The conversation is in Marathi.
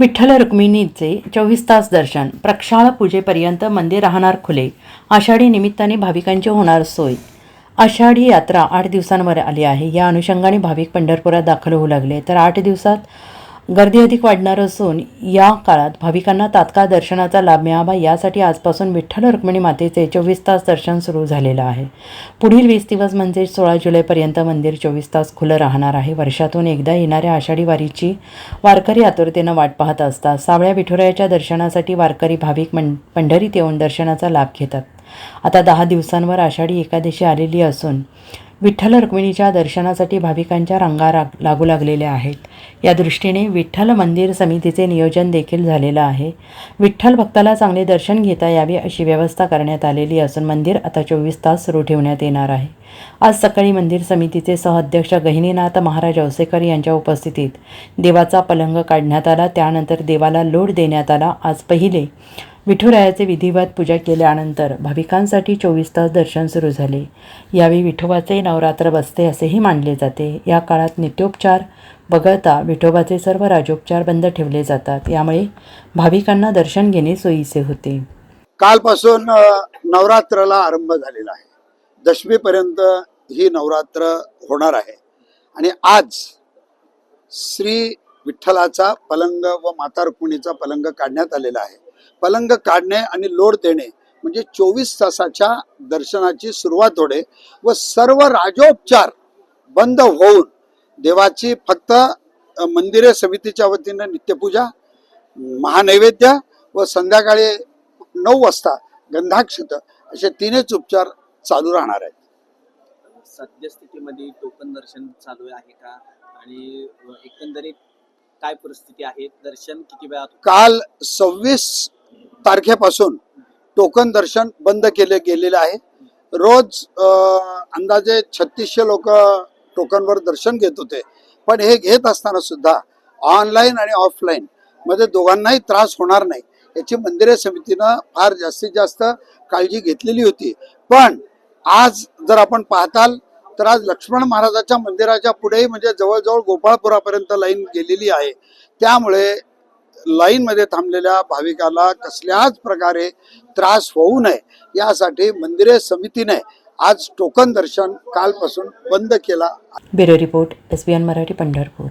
विठ्ठल रुक्मिणीचे चोवीस तास दर्शन प्रक्षाळ पूजेपर्यंत मंदिर राहणार खुले आषाढी निमित्ताने भाविकांची होणार सोय. आषाढी यात्रा आठ दिवसांवर आली आहे. या अनुषंगाने भाविक पंढरपुरात दाखल होऊ लागले. तर आठ दिवसात गर्दी अधिक वाढणार असून या काळात भाविकांना तात्काळ दर्शनाचा लाभ मिळावा यासाठी आजपासून विठ्ठल रुक्मिणी मातेचे चोवीस तास दर्शन सुरू झालेलं आहे. पुढील वीस दिवस म्हणजे सोळा जुलैपर्यंत मंदिर चोवीस तास खुलं राहणार आहे. वर्षातून एकदा येणाऱ्या आषाढी वारीची वारकरी आतुरतेनं वाट पाहत असतात. सावळ्या विठुरायाच्या दर्शनासाठी वारकरी भाविक मं पंढरीत येऊन दर्शनाचा लाभ घेतात. आता दहा दिवसांवर आषाढी एकादशी आलेली असून विठ्ठल रुक्मिणीच्या दर्शनासाठी भाविकांच्या रांगा राग लागू लागलेल्या आहेत. या दृष्टीने विठ्ठल मंदिर समितीचे नियोजन देखील झालेलं आहे. विठ्ठल भक्ताला चांगले दर्शन घेता यावे अशी व्यवस्था करण्यात आलेली असून मंदिर आता चोवीस तास सुरू ठेवण्यात येणार आहे. आज सकाळी मंदिर समितीचे सहअध्यक्ष गहिनीनाथ महाराज औसेकर यांच्या उपस्थितीत देवाचा पलंग काढण्यात आला. त्यानंतर देवाला लोड देण्यात आला. आज पहिले विठुरायाचे विधिवत पूजा केल्यानंतर भाविकांसाठी चोवीस तास दर्शन सुरू झाले. यावेळी विठोबाचे नवरात्र बसते असेही मानले जाते. या काळात नित्योपचार वगळता विठोबाचे सर्व राजोपचार बंद ठेवले जातात. यामुळे भाविकांना दर्शन घेणे सोयीचे होते. कालपासून नवरात्राला आरंभ झालेला आहे. दशमीपर्यंत ही नवरात्र होणार आहे. आणि आज श्री विठ्ठलाचा पलंग व माता रुक्मिणीचा पलंग काढण्यात आलेला आहे. पलंग काढणे आणि लोड देणे म्हणजे चोवीस तासाच्या दर्शनाची सुरुवात होणे व सर्व राजोपचार बंद होऊन देवाची फक्त मंदिरे समितीच्या वतीनं नित्यपूजा महानैवेद्य व संध्याकाळी नऊ वाजता गंधाक्षत असे तीनच उपचार चालू राहणार आहेत. सद्यस्थितीमध्ये टोकन दर्शन चालू आहे का? आणि एकंदरीत काय परिस्थिती आहे? दर्शन किती वेळात काल सव्वीस तारखेपासून टोकन दर्शन बंद केले गेलेले आहे. रोज अंदाजे छत्तीसशे लोक टोकनवर दर्शन घेत होते. पण हे घेत असताना सुद्धा ऑनलाईन आणि ऑफलाईन मध्ये दोघांनाही त्रास होणार नाही. याची मंदिरे समितीनं फार जास्तीत जास्त काळजी घेतलेली होती. पण आज जर आपण पाहताल तर आज लक्ष्मण महाराजाच्या मंदिराच्या पुढेही म्हणजे जवळजवळ गोपाळपुरापर्यंत लाईन गेलेली आहे. त्यामुळे लाईनमध्ये थांबलेल्या भाविकाला कसल्याच प्रकारे त्रास होऊ नये. यासाठी मंदिरे समितीने आज टोकन दर्शन कालपासून बंद केला bureau report S B N Marathi Pandharpur.